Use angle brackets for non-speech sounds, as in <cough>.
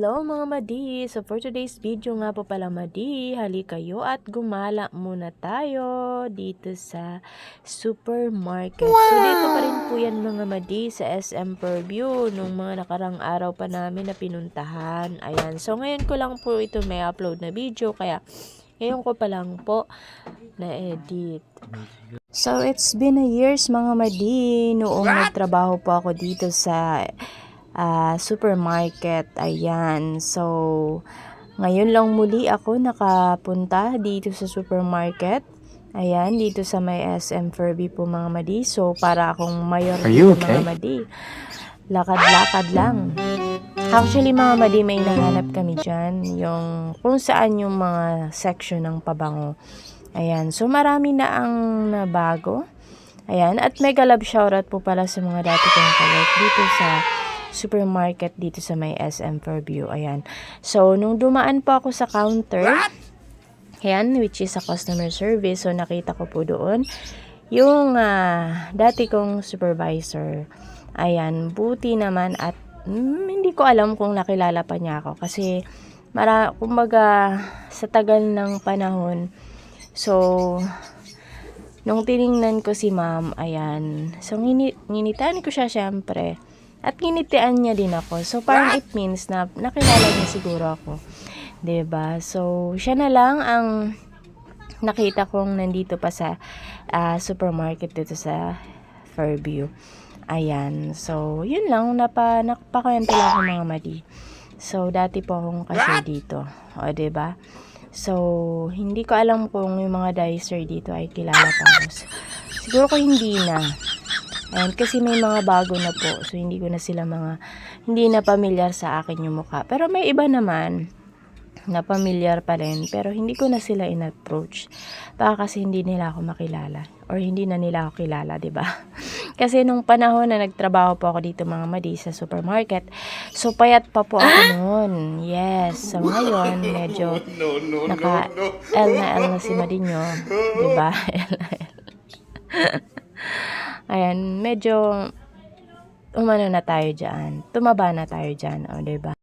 Hello mga madi! So for today's video nga po pala madi, hali kayo at gumala muna tayo dito sa supermarket. So dito pa rin po yan mga madi sa SM Purview nung mga nakarang araw pa namin na pinuntahan. Ayan, so ngayon ko lang po ito may upload na video kaya ngayon ko pa lang po na-edit. So it's been a years mga madi noong nagtrabaho po ako dito sa ah, supermarket. Ayan. So, ngayon lang muli ako nakapunta dito sa supermarket. Ayan, dito sa may SM Furby po mga madi. So, para akong mayor dito, okay? mga madi. Lakad-lakad lang. Actually, mga madi, may nahanap kami dyan. Yung kung saan yung mga section ng pabango. Ayan. So, marami na ang nabago. Ayan. At mega love shoutout po pala sa mga dati kong kawork dito sa supermarket dito sa may SM Fairview. Ayan. So, nung dumaan po ako sa counter, ayan, which is sa customer service, so nakita ko po doon yung ah, dati kong supervisor. Ayan, buti naman at mm, hindi ko alam kung nakilala pa niya ako kasi mara, kumbaga sa tagal ng panahon, so nung tiningnan ko si ma'am, ayan, so ngini, nginitaan ko siya syempre. At nginitian niya din ako. So, parang it means na nakilala niya siguro ako. ba So, siya na lang ang nakita kong nandito pa sa ah, supermarket dito sa Fairview. Ayan. So, yun lang. Napa, napakayante lang ako mga mali. So, dati po akong cashier dito. O, ba So, hindi ko alam kung yung mga dicer dito ay kilala pa. Siguro ko hindi na. And kasi may mga bago na po. So, hindi ko na sila mga, hindi na pamilyar sa akin yung mukha. Pero may iba naman na pamilyar pa rin. Pero hindi ko na sila in-approach. Baka kasi hindi nila ako makilala. Or hindi na nila ako kilala, 'di ba <laughs> kasi nung panahon na nagtrabaho po ako dito mga madi sa supermarket, so payat pa po ako noon. Yes. So ngayon, <laughs> medyo naka L na L na si Madinyo. 'di ba <laughs> L na L. Ayan, medyo umano na tayo dyan. Tumaba na tayo dyan, o, 'di ba